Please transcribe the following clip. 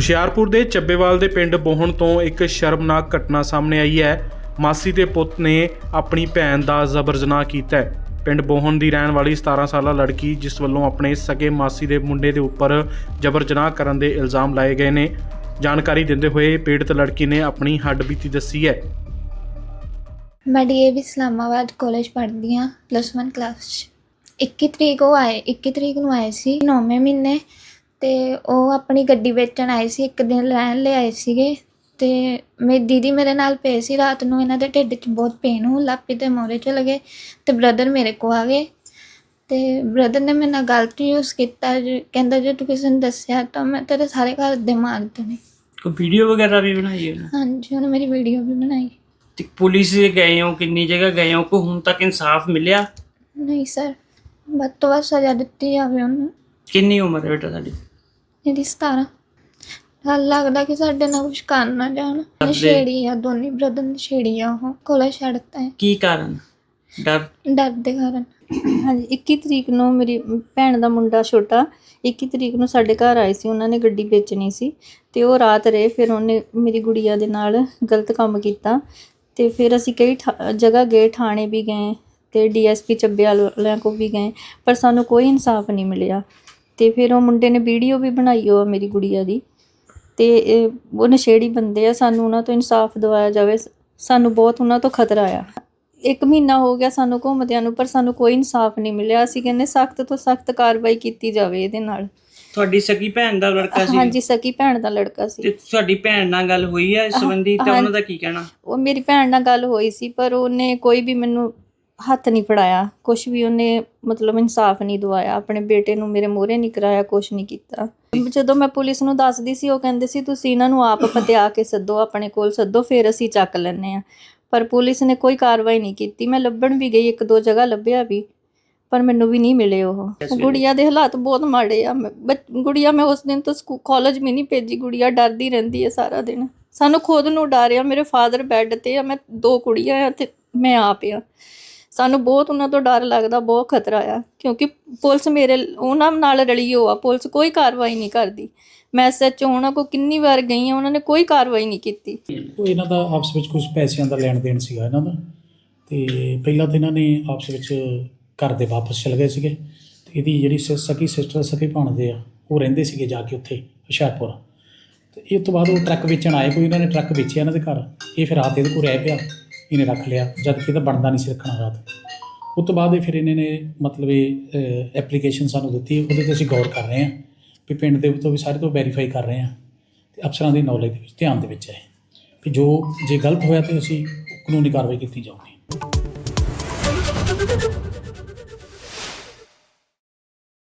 ਹੁਸ਼ਿਆਰਪੁਰ ਦੇ ਚੱਬੇਵਾਲ ਦੇ ਪਿੰਡ ਬੋਹਣ ਤੋਂ ਇੱਕ ਸ਼ਰਮਨਾਕ ਘਟਨਾ ਸਾਹਮਣੇ ਆਈ ਹੈ। ਮਾਸੀ ਦੇ ਪੁੱਤ ਨੇ ਆਪਣੀ ਭੈਣ ਦਾ ਜ਼ਬਰ ਜਨਾਹ ਕੀਤਾ ਹੈ। ਪਿੰਡ ਬੋਹਣ ਦੀ ਰਹਿਣ ਵਾਲੀ 17 ਸਾਲਾ ਲੜਕੀ, ਜਿਸ ਵੱਲੋਂ ਆਪਣੇ ਸਗੇ ਮਾਸੀ ਦੇ ਮੁੰਡੇ ਦੇ ਉੱਪਰ ਜ਼ਬਰ ਜਨਾਹ ਕਰਨ ਦੇ ਇਲਜ਼ਾਮ ਲਾਏ ਗਏ ਨੇ। ਜਾਣਕਾਰੀ ਦਿੰਦੇ ਹੋਏ ਪੀੜਤ ਲੜਕੀ ਨੇ ਆਪਣੀ ਹੱਡਬੀਤੀ ਦੱਸੀ ਹੈ। ਮੈਂ ਡੀਏਵੀ ਇਸਲਾਮਾਬਾਦ ਕਾਲਜ ਪੜ੍ਹਦੀ ਹਾਂ, ਪਲੱਸ 1 ਕਲਾਸ 'ਚ। 21 ਤਰੀਕ ਉਹ ਆਏ 21 ਤਰੀਕ ਨੂੰ ਆਏ ਸੀ, ਨੌਵੇਂ ਮਹੀਨੇ ਤੇ ਉਹ ਆਪਣੀ ਗੱਡੀ ਵੇਚਣ ਆਏ ਸੀ ਇੱਕ ਦਿਨ ਰਹਿਣ ਲਈ ਆਏ ਸੀਗੇ ਤੇ ਮੇਰੀ ਦੀਦੀ ਮੇਰੇ ਨਾਲ ਪਏ ਸੀ ਰਾਤ ਨੂੰ ਇਹਨਾਂ ਦੇ ਢਿੱਡ 'ਚ ਬਹੁਤ ਪੇਨ ਹੋਣ ਲੱਗ ਪਈ ਤੇ ਮੋਰੇ ਚਲੇ ਗਏ ਤੇ ਬ੍ਰਦਰ ਮੇਰੇ ਕੋ ਆ ਗਏ ਤੇ ਬ੍ਰਦਰ ਨੇ ਮੇਰੇ ਨਾਲ ਗਲਤ ਯੂਜ਼ ਕੀਤਾ ਜੀ, ਕਹਿੰਦਾ ਜੇ ਤੂੰ ਕਿਸੇ ਨੂੰ ਦੱਸਿਆ ਤਾਂ ਮੈਂ ਤੇਰੇ ਸਾਰੇ ਘਰ ਦੇ ਮਾਰ ਦੇਣੇ। ਕੋਈ ਵੀਡੀਓ ਵਗੈਰਾ ਵੀ ਬਣਾਈ ਹੈ ਹਾਂਜੀ ਉਹਨੇ ਮੇਰੀ ਵੀਡੀਓ ਵੀ ਬਣਾਈ। ਤੇ ਪੁਲਿਸ ਗਏ ਹੋ ਕਿੰਨੀ ਜਗ੍ਹਾ ਗਏ ਹੋ ਕੋ ਹੁਣ ਤੱਕ ਇਨਸਾਫ ਮਿਲਿਆ? ਨਹੀਂ ਸਰ ਵੱਧ ਤੋਂ ਵੱਧ ਸਜ਼ਾ ਦਿੱਤੀ ਜਾਵੇ ਉਹਨੂੰ। ਕਿੰਨੀ ਉਮਰ ਹੈ ਬੇਟਾ ਤੁਹਾਡੀ? ਇਹਦੀ 17 ਹਾਲ ਲੱਗਦਾ ਕਿ ਸਾਡੇ ਨਾਲ ਕੁਝ ਕਰ ਨਾ ਜਾਣ। ਨਸ਼ੇੜੀ ਆ ਦੋਨੇ ਬ੍ਰਦਰ ਨਸ਼ੇੜੀ ਆ ਉਹ। ਕੋਲੇ ਛੱਡਤਾ ਹੈ। ਕੀ ਕਾਰਨ? ਡਰ ਡਰ ਦੇ ਕਾਰਨ। ਹਾਂਜੀ 21 ਤਰੀਕ ਨੂੰ ਮੇਰੀ ਭੈਣ ਦਾ ਮੁੰਡਾ ਛੋਟਾ 21 ਤਰੀਕ ਨੂੰ ਸਾਡੇ ਘਰ ਆਏ ਸੀ। ਉਹਨਾਂ ਨੇ ਗੱਡੀ ਵੇਚਣੀ ਸੀ ਤੇ ਉਹ ਰਾਤ ਰਹੇ ਫਿਰ ਉਹਨੇ ਮੇਰੀ ਗੁੜੀਆ ਦੇ ਨਾਲ ਗਲਤ ਕੰਮ ਕੀਤਾ ਤੇ ਫਿਰ ਅਸੀਂ ਕਈ ਠਾ- ਜਗ੍ਹਾ ਗਏ ਥਾਣੇ ਵੀ ਗਏ ਤੇ ਡੀਐਸਪੀ ਚੱਬੇਵਾਲ ਵਾਲਿਆਂ ਕੋ ਵੀ ਗਏ ਪਰ ਸਾਨੂੰ ਕੋਈ ਇਨਸਾਫ ਨਹੀਂ ਮਿਲਿਆ। ਤੇ ਫਿਰ ਉਹ ਮੁੰਡੇ ਨੇ ਵੀਡੀਓ ਵੀ ਬਣਾਈ ਉਹ ਮੇਰੀ ਗੁੜੀਆ ਦੀ ਤੇ ਉਹ ਨਸ਼ੇੜੀ ਬੰਦੇ ਆ ਸਾਨੂੰ ਉਹਨਾਂ ਤੋਂ ਇਨਸਾਫ ਦਿਵਾਇਆ ਜਾਵੇ ਸਾਨੂੰ ਬਹੁਤ ਉਹਨਾਂ ਤੋਂ ਖਤਰਾ ਆ। ਇੱਕ ਮਹੀਨਾ ਹੋ ਗਿਆ ਸਾਨੂੰ ਘੁੰਮਦਿਆਂ ਨੂੰ ਪਰ ਸਾਨੂੰ ਕੋਈ ਇਨਸਾਫ ਨਹੀਂ ਮਿਲਿਆ। ਅਸੀਂ ਕਹਿੰਦੇ ਸਖਤ ਤੋਂ ਸਖਤ ਕਾਰਵਾਈ ਕੀਤੀ ਜਾਵੇ ਇਹਦੇ ਨਾਲ। ਤੁਹਾਡੀ ਸਕੀ ਭੈਣ ਦਾ ਲੜਕਾ ਸੀ? ਹਾਂਜੀ ਸਕੀ ਭੈਣ ਦਾ ਲੜਕਾ ਸੀ। ਤੇ ਤੁਹਾਡੀ ਭੈਣ ਨਾਲ ਗੱਲ ਹੋਈ ਹੈ ਇਸ ਸੰਬੰਧੀ? ਤੇ ਉਹਨਾਂ ਦਾ ਕੀ ਕਹਿਣਾ? ਉਹ ਮੇਰੀ ਭੈਣ ਨਾਲ ਗੱਲ ਹੋਈ ਸੀ ਪਰ ਉਹਨੇ ਕੋਈ ਵੀ ਮੈਨੂੰ ਹੱਥ ਨਹੀਂ ਫੜਾਇਆ ਕੁਝ ਵੀ ਉਹਨੇ ਮਤਲਬ ਇਨਸਾਫ ਨਹੀਂ ਦਵਾਇਆ ਆਪਣੇ ਬੇਟੇ ਨੂੰ ਮੇਰੇ ਮੋਹਰੇ ਨਹੀਂ ਕਰਾਇਆ ਕੁਝ ਨਹੀਂ ਕੀਤਾ। ਜਦੋਂ ਮੈਂ ਪੁਲਿਸ ਨੂੰ ਦੱਸਦੀ ਸੀ ਉਹ ਕਹਿੰਦੇ ਸੀ ਤੁਸੀਂ ਇਹਨਾਂ ਨੂੰ ਆਪ ਪਤਿਆ ਕੇ ਸੱਦੋ ਆਪਣੇ ਕੋਲ ਸੱਦੋ ਫਿਰ ਅਸੀਂ ਚੱਕ ਲੈਨੇ ਆ ਪਰ ਪੁਲਿਸ ਨੇ ਕੋਈ ਕਾਰਵਾਈ ਨਹੀਂ ਕੀਤੀ। ਮੈਂ ਲੱਭਣ ਵੀ ਗਈ ਇੱਕ ਦੋ ਜਗ੍ਹਾ ਲੱਭਿਆ ਵੀ ਪਰ ਮੈਨੂੰ ਵੀ ਨਹੀਂ ਮਿਲੇ ਉਹ। ਗੁੜੀਆ ਦੇ ਹਾਲਾਤ ਬਹੁਤ ਮਾੜੇ ਆ। ਮੈਂ- ਗੁੜੀਆ ਮੈਂ ਉਸ ਦਿਨ ਤੋਂ ਸਕੂ ਕਾਲਜ ਵੀ ਨਹੀਂ ਭੇਜੀ। ਗੁੜੀਆ ਡਰਦੀ ਰਹਿੰਦੀ ਹੈ ਸਾਰਾ ਦਿਨ। ਸਾਨੂੰ ਖੁਦ ਨੂੰ ਡਰ ਆ। ਮੇਰੇ ਫਾਦਰ ਬੈੱਡ ਤੇ ਆ। ਮੈਂ ਦੋ ਕੁੜੀਆਂ ਆ ਤੇ ਮੈਂ ਆਪ ਆ। ਸਾਨੂੰ ਬਹੁਤ ਉਹਨਾਂ ਤੋਂ ਡਰ ਲੱਗਦਾ, ਬਹੁਤ ਖਤਰਾ ਆ। ਕਿਉਂਕਿ ਪੁਲਿਸ ਮੇਰੇ ਉਹਨਾਂ ਨਾਲ ਰਲੀ ਹੋ ਆ, ਪੁਲਿਸ ਕੋਈ ਕਾਰਵਾਈ ਨਹੀਂ ਕਰਦੀ। ਮੈਂ ਸੱਚ ਉਹਨਾਂ ਕੋ ਕਿੰਨੀ ਵਾਰ ਗਈ ਆ, ਉਹਨਾਂ ਨੇ ਕੋਈ ਕਾਰਵਾਈ ਨਹੀਂ ਕੀਤੀ। ਉਹ ਇਹਨਾਂ ਦਾ ਆਪਸ ਵਿੱਚ ਕੁਝ ਪੈਸਿਆਂ ਦਾ ਲੈਣ ਦੇਣ ਸੀਗਾ ਇਹਨਾਂ ਦਾ। ਤੇ ਪਹਿਲਾਂ ਤਾਂ ਇਹਨਾਂ ਨੇ ਆਪਸ ਵਿੱਚ ਘਰ ਦੇ ਵਾਪਸ ਚਲੇ ਗਏ ਸੀਗੇ। ਤੇ ਇਹਦੀ ਜਿਹੜੀ ਸ- ਸਕੀ ਸਿਸਟਰ ਸਕੀ ਭਾਣਦੇ ਆ, ਉਹ ਰਹਿੰਦੇ ਸੀਗੇ ਜਾ ਕੇ ਉੱਥੇ, ਹੁਸ਼ਿਆਰਪੁਰ। ਤੇ ਇਹ ਤੋਂ ਬਾਅਦ ਉਹ ਟਰੱਕ ਵੇਚਣ ਆਏ ਕੋਈ, ਇਹਨਾਂ ਨੇ ਟਰੱਕ ਵੇਚਿਆ ਇਹਨਾਂ ਦੇ ਘਰ। ਇਹ ਫਿਰ ਰਾਤ ਇਹਦੇ ਕੋਲ ਰਹਿ ਪਿਆ। ਇਹਨੇ ਰੱਖ ਲਿਆ, ਜਦ ਕਿ ਇਹਦਾ ਬਣਦਾ ਨਹੀਂ ਸੀ ਰੱਖਣਾ ਰਾਤ। ਉਸ ਤੋਂ ਬਾਅਦ ਇਹ ਫਿਰ ਇਹਨੇ ਨੇ ਮਤਲਬ ਇਹ ਐਪਲੀਕੇਸ਼ਨ ਸਾਨੂੰ ਦਿੱਤੀ, ਉਹਦੇ ਤੇ ਅਸੀਂ ਗੌਰ ਕਰ ਰਹੇ ਹਾਂ ਵੀ ਪਿੰਡ ਦੇ ਤੋਂ ਵੀ ਸਾਰੇ ਤੋਂ ਵੈਰੀਫਾਈ ਕਰ ਰਹੇ ਹਾਂ ਤੇ ਅਫਸਰਾਂ ਦੀ ਨੌਲੇਜ ਦੇ ਵਿੱਚ, ਧਿਆਨ ਦੇ ਵਿੱਚ ਹੈ ਕਿ ਜੋ, ਜੇ ਗਲਤ ਹੋਇਆ ਤੇ ਅਸੀਂ ਕਾਨੂੰਨੀ ਕਾਰਵਾਈ ਕੀਤੀ ਜਾਊਗੀ।